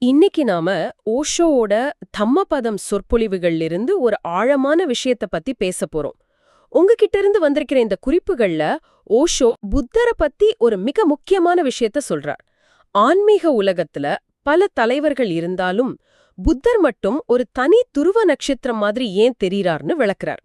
இன்னைக்கு நாம ஓஷோவோட தம்மபதம் சொற்பொழிவுகள்ல இருந்து ஒரு ஆழமான விஷயத்த பத்தி பேச போறோம். உங்ககிட்ட இருந்து வந்திருக்கிற இந்த குறிப்புகள்ல ஓஷோ புத்தரை பத்தி ஒரு மிக முக்கியமான விஷயத்த சொல்றார். ஆன்மீக உலகத்துல பல தலைவர்கள் இருந்தாலும் புத்தர் மட்டும் ஒரு தனி துருவ நட்சத்திரம் மாதிரி ஏன் தெரியறார்னு விளக்குறார்.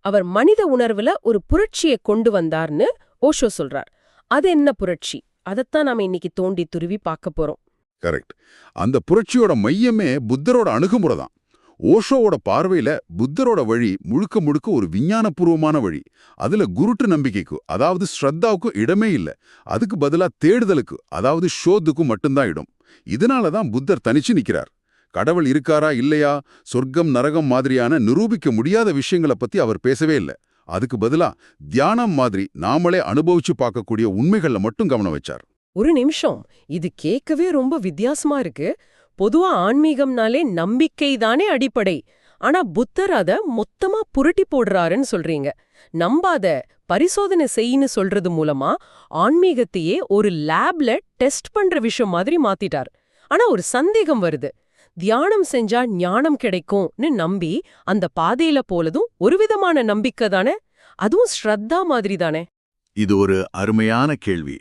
அவர் மனித உணர்வுல ஒரு புரட்சியை கொண்டு வந்தார்னு ஓஷோ சொல்றார். அது என்ன புரட்சி? அதைத்தான் நாம இன்னைக்கு தோண்டி துருவி பார்க்க போறோம். கரெக்ட் அந்த புரட்சியோட மையமே புத்தரோட அணுகுமுறை தான். ஓஷோவோட பார்வையில புத்தரோட வழி முழுக்க முழுக்க ஒரு விஞ்ஞானபூர்வமான வழி. அதுல குருட்டு நம்பிக்கைக்கு அதாவது ஸ்ரத்தாவுக்கும் இடமே இல்ல. அதுக்கு பதிலா தேடுதலுக்கு அதாவது ஷோத்துக்கும் மட்டும்தான் இடம். இதனால தான் புத்தர் தனிச்சு நிக்கிறார். கடவுள் இருக்காரா இல்லையா சொர்க்கம் நரகம் மாதிரியான நிரூபிக்க முடியாத விஷயங்களை பத்தி அவர் பேசவே இல்ல. அதுக்கு பதிலா தியானம் மாதிரி நாமளே அனுபவிச்சு பார்க்கக்கூடிய உண்மைகள்ல மட்டும் கவனம் வச்சார். ஒரு நிமிஷம். இது கேட்கவே ரொம்ப வித்தியாசமா இருக்கு. பொதுவா ஆன்மீகம்னாலே நம்பிக்கை தானே அடிப்படை. ஆனா புத்தர் அத மொத்தமா புரட்டி போடுறாருன்னு சொல்றீங்க. நம்பாத பரிசோதனை செய்யின்னு சொல்றது மூலமா ஆன்மீகத்தையே ஒரு லேப்ல டெஸ்ட் பண்ற விஷயம் மாதிரி மாத்திட்டார். ஆனா ஒரு சந்தேகம் வருது. தியானம் செஞ்சா ஞானம் கிடைக்கும்னு நம்பி அந்த பாதையில போலதும் ஒரு விதமான நம்பிக்கை தானே? அதுவும் ஸ்ரத்தா மாதிரி தானே? இது ஒரு அருமையான கேள்வி.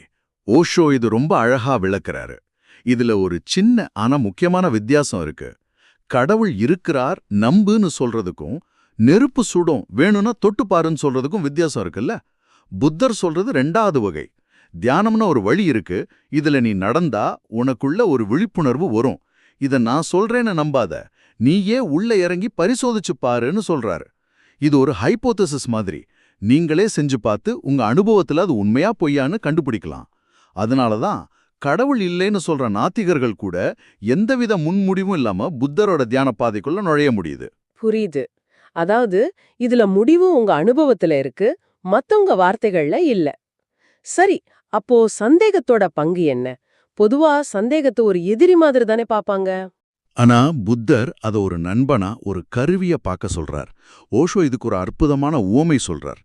ஓஷோ இது ரொம்ப அழகா விளக்குறாரு. இதுல ஒரு சின்ன ஆனா முக்கியமான வித்தியாசம் இருக்கு. கடவுள் இருக்கிறார் நம்புன்னு சொல்றதுக்கும் நெருப்பு சுடும் வேணும்னா தொட்டு பாருன்னு சொல்றதுக்கும் வித்தியாசம் இருக்குல்ல? புத்தர் சொல்றது ரெண்டாவது வகை. தியானம்னு ஒரு வழி இருக்கு இதுல நீ நடந்தா உனக்குள்ள ஒரு விழிப்புணர்வு வரும். இத நான் சொல்றேன்னு நம்பாத நீயே உள்ள இறங்கி பரிசோதிச்சு பாருன்னு சொல்றாரு. இது ஒரு ஹைப்போதசிஸ் மாதிரி. நீங்களே செஞ்சு பார்த்து உங்க அனுபவத்துல அது உண்மையா பொய்யான்னு கண்டுபிடிக்கலாம். அதனால தான் கடவுள் இல்லைன்னு சொல்ற நாத்திகர்கள் கூட எந்தவித முன்முடிவும் இல்லாம புத்தரோட தியான பாதைக்குள்ள நுழைய முடியுது. புரியுது. அதாவது இதுல முடிவு உங்க அனுபவத்துல இருக்கு மத்தவங்க வார்த்தைகள்ல இல்ல. சரி அப்போ சந்தேகத்தோட பங்கு என்ன? பொதுவா சந்தேகத்தை ஒரு எதிரி மாதிரி தானே பாப்பாங்க? ஆனா புத்தர் அத ஒரு நண்பனா ஒரு கருவிய பார்க்க சொல்றார். ஓஷோ இதுக்கு ஒரு அற்புதமான உவமை சொல்றார்.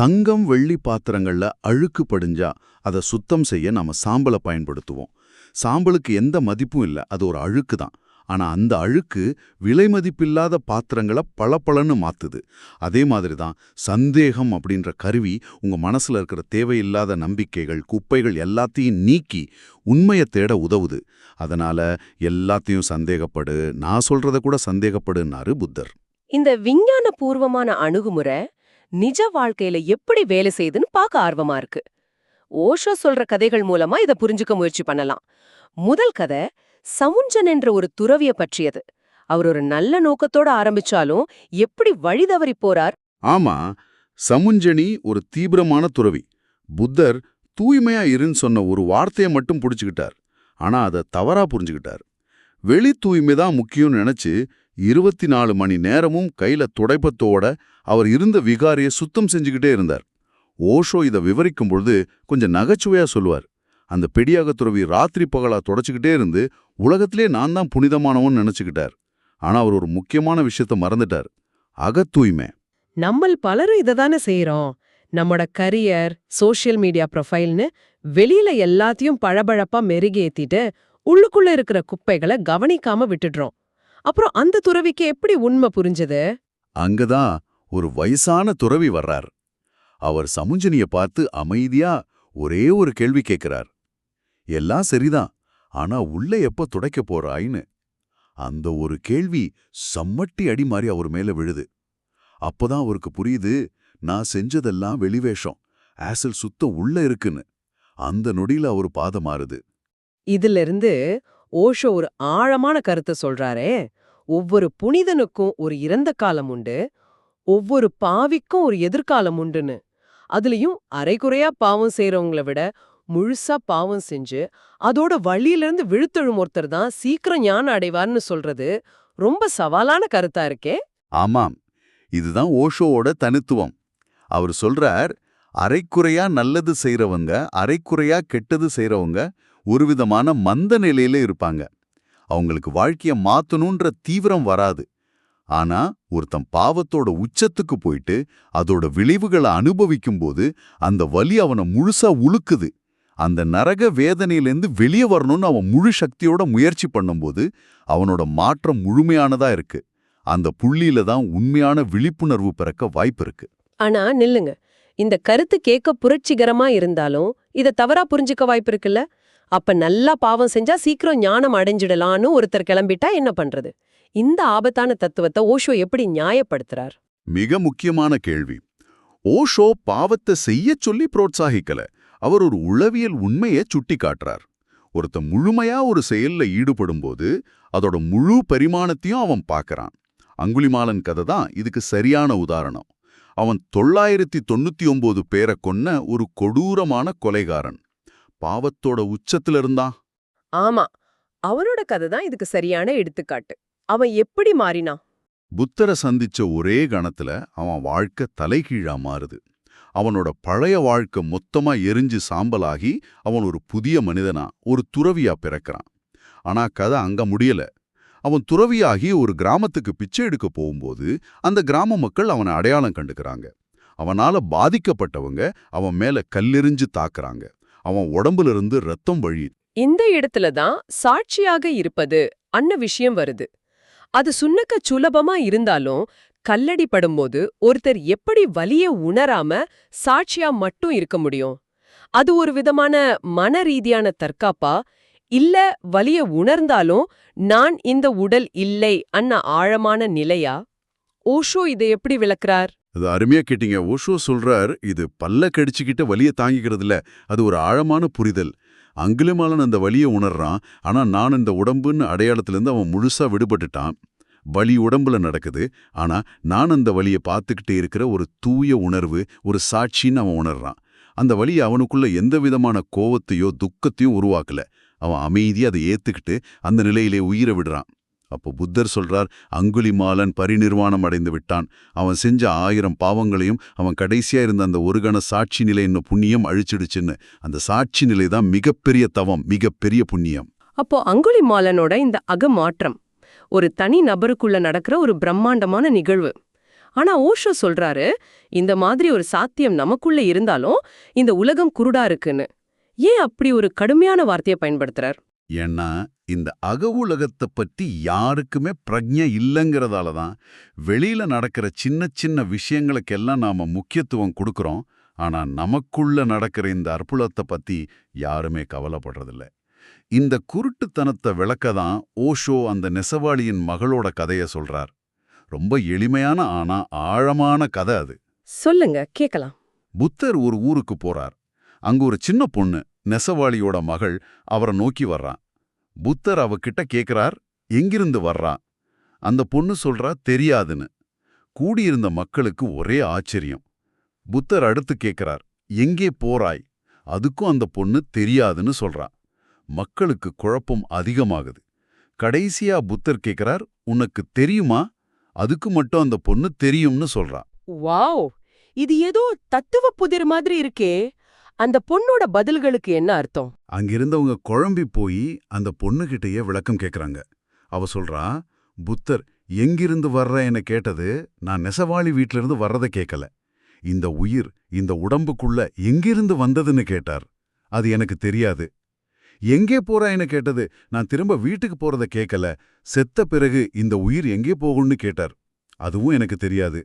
தங்கம் வெள்ளி பாத்திரங்கள்ல அழுக்கு படிஞ்சா அதை சுத்தம் செய்ய நாம சாம்பலை பயன்படுத்துவோம். சாம்பலுக்கு எந்த மதிப்பும் இல்ல. அது ஒரு அழுக்கு தான். ஆனா அந்த அழுக்கு விலை மதிப்பில்லாத பாத்திரங்களை பளபளன்னு மாத்துது. அதே மாதிரி தான் சந்தேகம் அப்படின்ற கருவி உங்க மனசுல இருக்கிற தேவையில்லாத நம்பிக்கைகள் குப்பைகள் எல்லாத்தையும் நீக்கி உண்மையை தேட உதவுது. அதனால எல்லாத்தையும் சந்தேகப்படு நான் சொல்றத கூட சந்தேகப்படுன்னாரு புத்தர். இந்த விஞ்ஞான பூர்வமான அணுகுமுறை நிஜ வாழ்க்கையில எப்படி வேலை செய்யுதுன்னு பார்க்க ஆர்வமா இருக்கு. ஓஷோ சொல்ற கதைகள் மூலமா இத புரிஞ்சுக்க முயற்சி பண்ணலாம். முதல் கதை சமுஞ்சன் என்ற ஒரு துறவிய பற்றியது. அவர் ஒரு நல்ல நோக்கத்தோட ஆரம்பிச்சாலும் எப்படி வழி தவறி போறார்? ஆமா சமுஞ்சனி ஒரு தீவிரமான துறவி. புத்தர் தூய்மையா இருன்னு சொன்ன ஒரு வார்த்தையை மட்டும் பிடிச்சுக்கிட்டார். ஆனா அதை தவறா புரிஞ்சுக்கிட்டார். வெளி தூய்மை தான் முக்கியம்னு நினைச்சு இருபத்தி நாலு மணி நேரமும் கையில துடைப்பத்தோட அவர் இருந்த விகாரியை சுத்தம் செஞ்சுக்கிட்டே இருந்தார். ஓஷோ இதை விவரிக்கும் பொழுது கொஞ்சம் நகைச்சுவையா சொல்லுவார். அந்த பெடியாக துறவி ராத்திரி பகலா தொடச்சிக்கிட்டே இருந்து உலகத்திலே நான் தான் புனிதமானவன் நினைச்சுக்கிட்டார். ஆனா அவர் ஒரு முக்கியமான விஷயத்த மறந்துட்டார். அகத்தூய்மை நம்மள் பலரும் இத தானே செய்யறோம் நம்மோட கரியர் சோஷியல் மீடியா ப்ரொஃபைல்னு வெளியில எல்லாத்தையும் பழபழப்பா மெருகேத்திட்டு உள்ளுக்குள்ள இருக்கிற குப்பைகளை கவனிக்காம விட்டுடுறோம். அப்புறம் அந்த துறவிக்கு எப்படி உண்மை புரிஞ்சது? அங்கதான் ஒரு வயசான துறவி வர்றார். அவர் சமுஞ்சனிய பார்த்து அமைதியா ஒரே ஒரு கேள்வி கேட்கிறார். எல்லாம் சரிதான் ஆனா உள்ள எப்ப துடைக்க போறாய்ன்னு? அந்த ஒரு கேள்வி சம்மட்டி அடி மாதிரி அவர் மேல விழுது. அப்பதான் அவருக்கு புரியுது நான் செஞ்சதெல்லாம் வெளிவேஷம் ஆசல் சுத்தம் உள்ள இருக்குன்னு. அந்த நொடியில அவர் பாதம் மாறுது. இதுல இருந்து ஓஷோ ஒரு ஆழமான கருத்தை சொல்றாரே. ஒவ்வொரு புனிதனுக்கும் ஒரு இறந்த காலம் உண்டு. ஒவ்வொரு பாவிக்கும் ஒரு எதிர்காலம் உண்டுன்னு. அதுலயும் அரைகுறையா பாவம் செய்யறவங்கள விட முழுசா பாவம் செஞ்சு அதோட வழியிலிருந்து விழுத்தெழும் ஒருத்தர் தான் சீக்கிரம் ஞானம் அடைவார்னு சொல்றது ரொம்ப சவாலான கருத்தா இருக்கே. ஆமாம். இதுதான் ஓஷோவோட தனித்துவம். அவர் சொல்றார் அரைக்குறையா நல்லது செய்றவங்க அரைக்குறையா கெட்டது செய்றவங்க ஒரு விதமான மந்த நிலையில இருப்பாங்க. அவங்களுக்கு வாழ்க்கைய மாத்தணுன்ற தீவிரம் வராது. ஆனா ஒருத்தன் பாவத்தோட உச்சத்துக்கு போயிட்டு அதோட விளைவுகளை அனுபவிக்கும்போது அந்த வலி அவனை முழுசா உழுக்குது. அந்த நரக வேதனையிலேருந்து வெளியே வரணும்னு அவன் முழு சக்தியோட முயற்சி பண்ணும்போது அவனோட மாற்றம் முழுமையானதா இருக்கு. அந்த புள்ளியில தான் உண்மையான விழிப்புணர்வு பிறக்க வாய்ப்பு இருக்கு. ஆனா நில்லுங்க. இந்த கருத்து கேட்க புரட்சிகரமா இருந்தாலும் இதை தவறா புரிஞ்சுக்க வாய்ப்பு இருக்குல்ல? அப்ப நல்லா பாவம் செஞ்சா சீக்கிரம் ஞானம் அடைஞ்சிடலான்னு ஒருத்தர் கிளம்பிட்டா என்ன பண்றது? இந்த ஆபத்தான தத்துவத்தை ஓஷோ எப்படி நியாயப்படுத்துறார்? மிக முக்கியமான கேள்வி. ஓஷோ பாவத்தை செய்யச் சொல்லி புரோத்சாகிக்கல அவர் ஒரு உளவியல் உண்மையை சுட்டி காட்டுறார் ஒருத்த முழுமையா ஒரு செயல்ல ஈடுபடும் போது அதோட முழு பரிமாணத்தையும் அவன் பார்க்கறான். அங்குலிமாலன் கதை தான் இதுக்கு சரியான உதாரணம். அவன் தொள்ளாயிரத்தி தொண்ணூத்தி ஒன்பது பேரை கொன்ன ஒரு கொடூரமான கொலைகாரன். பாவத்தோட உச்சத்துல இருந்தான் ஆமா. அவனோட கதை தான் இதுக்கு சரியான எடுத்துக்காட்டு. அவன் எப்படி மாறினான் புத்தரை சந்திச்ச ஒரே கணத்துல அவன் வாழ்க்கை தலைகீழா மாறுது. அவனோட பழைய வாழ்க்கை மொத்தமா எரிஞ்சு சாம்பலாகி அவன் ஒரு புதிய மனிதனா ஒரு துறவியா பிறக்கிறான். ஆனா கதை அங்க முடியல. அவன் துறவியாகி ஒரு கிராமத்துக்கு பிச்சை எடுக்க போகும்போது அந்த கிராம மக்கள் அவனை அடையாளம் கண்டுக்கறாங்க. அவனால பாதிக்கப்பட்டவங்க அவன் மேல கல்லெறிஞ்சு தாக்குறாங்க. அவன் உடம்புல இருந்து ரத்தம் வழி. இந்த இடத்துல தான் சாட்சியாக இருப்பது அன்ன விஷயம் வருது. அது சுண்ணக்க சுலபமா இருந்தாலும் கல்லடி படும்போது ஒருத்தர் எப்படி வலிய உணராம சாட்சியா மட்டும் இருக்க முடியும்? அது ஒரு விதமான மன ரீதியான தற்காப்பா? இல்ல வலிய உணர்ந்தாலும் நான் இந்த உடல் இல்லை அன்ன ஆழமான நிலையா? ஓஷோ இதை எப்படி விளக்குறார்? அது அருமையா கேட்டீங்க. ஓஷோ சொல்றார் இது பல்ல கடிச்சுக்கிட்ட வலியை தாங்கிக்கிறது அது ஒரு ஆழமான புரிதல். அங்குலமாலன் அந்த வலியை உணர்றான். ஆனா நான் இந்த உடம்புன்னு அடையாளத்திலிருந்து அவன் முழுசா விடுபட்டுட்டான். வலி உடம்புல நடக்குது. ஆனா நான் அந்த வலியை பார்த்துக்கிட்டே இருக்கிற ஒரு தூய உணர்வு ஒரு சாட்சின்னு அவன் உணர்றான். அந்த வழி அவனுக்குள்ள எந்த விதமான கோவத்தையோ துக்கத்தையும் உருவாக்கல. அவன் அமைதியா அதை ஏத்துக்கிட்டு அந்த நிலையிலே உயிரை விடுறான். அப்போ புத்தர் சொல்றார் அங்குலிமாலன் பரிநிர்வாணம் அடைந்து விட்டான். அவன் செஞ்ச ஆயிரம் பாவங்களையும் அவன் கடைசியா இருந்த அந்த ஒரு கண சாட்சி நிலை என்ன புண்ணியம் அழிச்சிடுச்சுன்னு. அந்த சாட்சி நிலை தான் மிகப்பெரிய தவம் மிகப்பெரிய புண்ணியம். அப்போ அங்குலிமாலனோட இந்த அகமாற்றம் ஒரு தனி நபருக்குள்ள நடக்கிற ஒரு பிரம்மாண்டமான நிகழ்வு. ஆனா ஓஷோ சொல்றாரு இந்த மாதிரி ஒரு சாத்தியம் நமக்குள்ள இருந்தாலும் இந்த உலகம் குருடா இருக்குன்னு. ஏன் அப்படி ஒரு கடுமையான வார்த்தையை பயன்படுத்துறார்? ஏன்னா இந்த அக உலகத்தை பத்தி யாருக்குமே பிரஜை இல்லைங்கிறதால தான் வெளியில நடக்கிற சின்ன சின்ன விஷயங்களுக்கெல்லாம் நாம முக்கியத்துவம் கொடுக்கறோம். ஆனா நமக்குள்ள நடக்கிற இந்த அற்புதத்தை பத்தி யாருமே கவலைப்படுறதில்ல. இந்த குருட்டுத்தனத்தை விளக்க தான் ஓஷோ அந்த நெசவாளியின் மகளோட கதைய சொல்றார். ரொம்ப எளிமையான ஆனா ஆழமான கதை அது. சொல்லுங்க கேக்கலாம் புத்தர் ஒரு ஊருக்கு போறார். அங்க ஒரு சின்ன பொண்ணு நெசவாளியோட மகள் அவரை நோக்கி வர்றான் புத்தர் அவகிட்ட கேக்குறார் எங்கிருந்து வர்றான் அந்த பொண்ணு சொல்றா தெரியாதுன்னு. கூடியிருந்த மக்களுக்கு ஒரே ஆச்சரியம். புத்தர் அடுத்து கேட்கிறார் எங்கே போறாய்? அதுக்கும் அந்த பொண்ணு தெரியாதுன்னு சொல்றா. மக்களுக்கு குழப்பம் அதிகமாகுது. கடைசியா புத்தர் கேட்கிறார் உனக்கு தெரியுமா? அதுக்கு மட்டும் அந்த பொண்ணு தெரியும்னு சொல்றா. வாவ்! இது ஏதோ தத்துவ புதிர் மாதிரி இருக்கே! அந்த பொண்ணோட பதில்களுக்கு என்ன அர்த்தம்? அங்கிருந்தவங்க குழம்பி போய் அந்த பொண்ணுகிட்டயே விளக்கம் கேக்குறாங்க. அவ சொல்றா புத்தர் எங்கிருந்து வர்ற என கேட்டது? நான் நெசவாளி வீட்டிலிருந்து வர்றதை கேட்கல இந்த உயிர் இந்த உடம்புக்குள்ள எங்கிருந்து வந்ததுன்னு கேட்டார். அது எனக்கு தெரியாது. எங்கே போறான்னு கேட்டது? நான் திரும்ப வீட்டுக்கு போறத கேட்கல செத்த பிறகு இந்த உயிர் எங்கே போகும்னு கேட்டார். அதுவும் எனக்கு தெரியாது.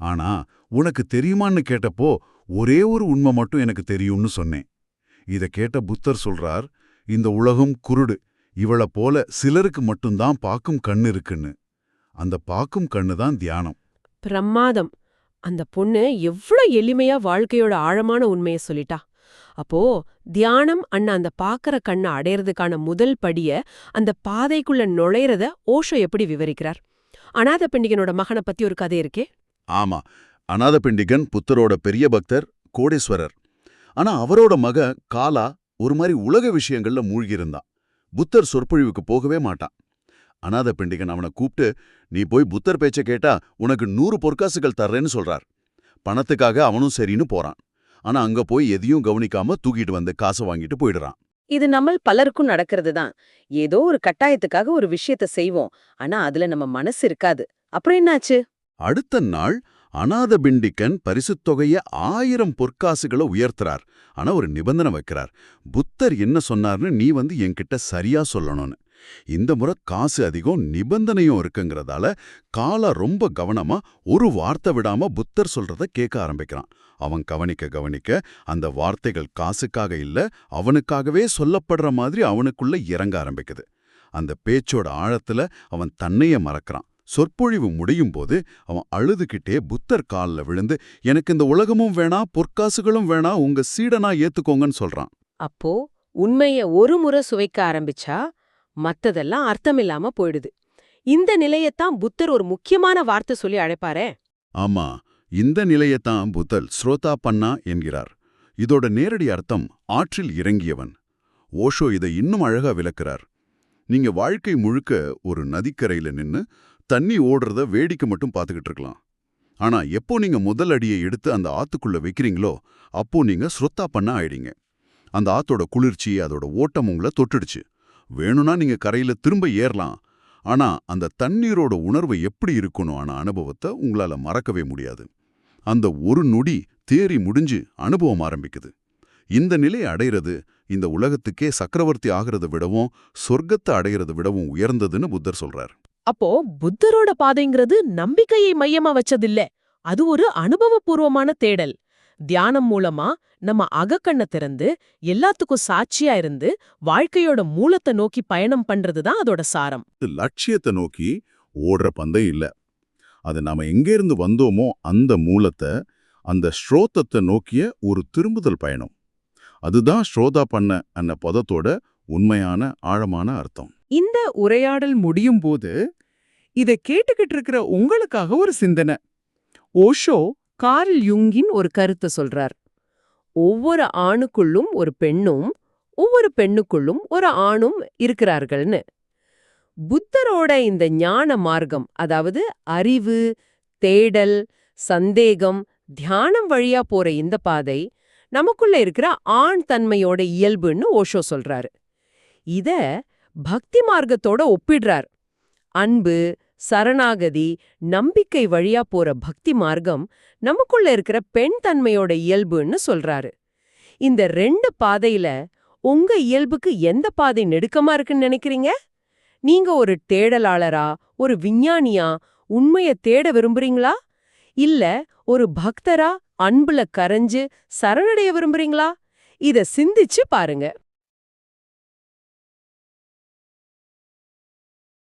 ஆனா உனக்கு தெரியுமான்னு கேட்டப்போ ஒரே ஒரு உண்மை மட்டும் எனக்கு தெரியும்னு சொன்னேன். இத கேட்ட புத்தர் சொல்றார் இந்த உலகம் குருடு இவளை போல சிலருக்கு மட்டும்தான் பாக்கும் கண்ணு இருக்குன்னு. அந்த பாக்கும் கண்ணு தான் தியானம். பிரமாதம் அந்த பொண்ணு எவ்ளோ எளிமையா வாழ்க்கையோட ஆழமான உண்மைய சொல்லிட்டா. அப்போ தியானம் அண்ணா அந்த பாக்கற கண்ணை அடையறதுக்கான முதல் படிய அந்த பாதைக்குள்ள நுழையறத ஓஷோ எப்படி விவரிக்கிறார்? அநாத பெண்டிகனோட மகனை பத்தி ஒரு கதை இருக்கே? ஆமா. அநாதபிண்டிகன் புத்தரோட பெரிய பக்தர் கோடீஸ்வரர். ஆனா அவரோட மக காலா ஒரு மாதிரி உலக விஷயங்கள்ல மூழ்கியிருந்தான் புத்தர் சொற்பொழிவுக்கு போகவே மாட்டான். அநாதபிண்டிகன் அவனை கூப்பிட்டு நீ போய் புத்தர் பேச்ச கேட்டா உனக்கு நூறு பொற்காசுகள் தர்றேன்னு சொல்றார். பணத்துக்காக அவனும் சரின்னு போறான். ஆனா அங்க போய் எதையும் கவனிக்காம தூக்கிட்டு வந்து காசை வாங்கிட்டு போயிடுறான். இது நம்ம பலருக்கும் நடக்கிறது தான். ஏதோ ஒரு கட்டாயத்துக்காக ஒரு விஷயத்த செய்வோம். ஆனா அதுல நம்ம மனசு இருக்காது. அப்புறம் என்னாச்சு? அடுத்த நாள் அநாத பிண்டிக்கன் பரிசுத் தொகைய ஆயிரம் பொற்காசுகளை உயர்த்துறார். ஆனா ஒரு நிபந்தனை வைக்கிறார். புத்தர் என்ன சொன்னார்னு நீ வந்து என்கிட்ட சரியா சொல்லணும்னு. இந்த முறை காசு அதிகம் நிபந்தனையும் இருக்குங்கிறதால காலா ரொம்ப கவனமா ஒரு வார்த்தை விடாம புத்தர் சொல்றத கேட்க ஆரம்பிக்கிறான். அவன் கவனிக்க கவனிக்க அந்த வார்த்தைகள் காசுக்காக இல்ல அவனுக்காகவே சொல்லப்படுற மாதிரி அவனுக்குள்ள இறங்க ஆரம்பிக்குது. அந்த பேச்சோட ஆழத்துல அவன் தன்னையே மறக்கிறான். சொற்பொழிவு முடியும் போது அவன் அழுதுகிட்டே புத்தர் கால்ல விழுந்து எனக்கு இந்த உலகமும் வேணா பொற்காசுகளும் வேணா உங்க சீடனா ஏத்துக்கோங்கன்னு சொல்றான். அப்போ உண்மைய ஒரு முறை சுவைக்க ஆரம்பிச்சா மத்ததெல்லாம் அர்த்தமில்லாம போயிடுது. இந்த நிலையத்தான் புத்தர் ஒரு முக்கியமான வார்த்தை சொல்லி அழைப்பாரே. ஆமா இந்த நிலையத்தான் புத்தர் ஸ்ரோதா பன்னா என்கிறார். இதோட நேரடி அர்த்தம் ஆற்றில் இறங்கியவன். ஓஷோ இதை இன்னும் அழகா விளக்குறார். நீங்க வாழ்க்கை முழுக்க ஒரு நதிக்கரையில நின்னு தண்ணி ஓடுறத வேடிக்கை மட்டும் பார்த்துக்கிட்டு இருக்கலாம். ஆனா எப்போ நீங்க முதல் அடியை எடுத்து அந்த ஆத்துக்குள்ள வைக்கிறீங்களோ அப்போ நீங்க ஸ்ரொத்தா பண்ண ஆயிடுங்க அந்த ஆத்தோட குளிர்ச்சி அதோட ஓட்டம் உங்களை தொட்டுடுச்சு. வேணும்னா நீங்க கரையில திரும்ப ஏறலாம். ஆனா அந்த தண்ணீரோட உணர்வு எப்படி இருக்கணும் ஆன அனுபவத்தை உங்களால மறக்கவே முடியாது. அந்த ஒரு நொடி தேறி முடிஞ்சு அனுபவம் ஆரம்பிக்குது. இந்த நிலையை அடையிறது இந்த உலகத்துக்கே சக்கரவர்த்தி ஆகிறத விடவும் சொர்க்கத்தை அடையிறத விடவும் உயர்ந்ததுன்னு புத்தர் சொல்றார். அப்போ புத்தரோட பாதைங்கிறது நம்பிக்கையை மையமா வச்சதில்ல. அது ஒரு அனுபவபூர்வமான தேடல். தியானம் மூலமா நம்ம அகக்கண்ண திறந்து எல்லாத்துக்கும் சாட்சியா இருந்து வாழ்க்கையோட மூலத்தை நோக்கி பயணம் பண்றதுதான் அதோட சாரம். லட்சியத்தை நோக்கி ஓடுற பந்தயம் இல்ல. அது நாம எங்கேருந்து வந்தோமோ அந்த மூலத்தை அந்த ஸ்ரோத்தத்தை நோக்கிய ஒரு திரும்புதல் பயணம். அதுதான் ஸ்ரோதா பண்ண அன்ன பதத்தோட உண்மையான ஆழமான அர்த்தம். இந்த உரையாடல் முடியும் போது இதை கேட்டுக்கிட்டு இருக்கிற உங்களுக்காக ஒரு சிந்தனை. ஓஷோ கார்ல் யுங்கின் ஒரு கருத்தை சொல்றார். ஒவ்வொரு ஆணுக்குள்ளும் ஒரு பெண்ணும் ஒவ்வொரு பெண்ணுக்குள்ளும் ஒரு ஆணும் இருக்கிறார்கள்னு. புத்தரோட இந்த ஞான மார்க்கம் அதாவது அறிவு தேடல் சந்தேகம் தியானம் வழியா போற இந்த பாதை நமக்குள்ள இருக்கிற ஆண் தன்மையோட இயல்புன்னு ஓஷோ சொல்றாரு. இத பக்தி மார்க்கத்தோட ஒப்பிடுறார். அன்பு சரணாகதி நம்பிக்கை வழியா போற பக்தி மார்க்கம் நமக்குள்ள இருக்கிற பெண் தன்மையோட இயல்புன்னு சொல்றாரு. இந்த ரெண்டு பாதையில உங்க இயல்புக்கு எந்த பாதை நெடுக்கமா இருக்குன்னு நினைக்கிறீங்க? நீங்க ஒரு தேடலாளரா ஒரு விஞ்ஞானியா உண்மைய தேட விரும்புறீங்களா? இல்ல ஒரு பக்தரா அன்புல கரைஞ்சு சரணடைய விரும்புறீங்களா? இத சிந்திச்சு பாருங்க.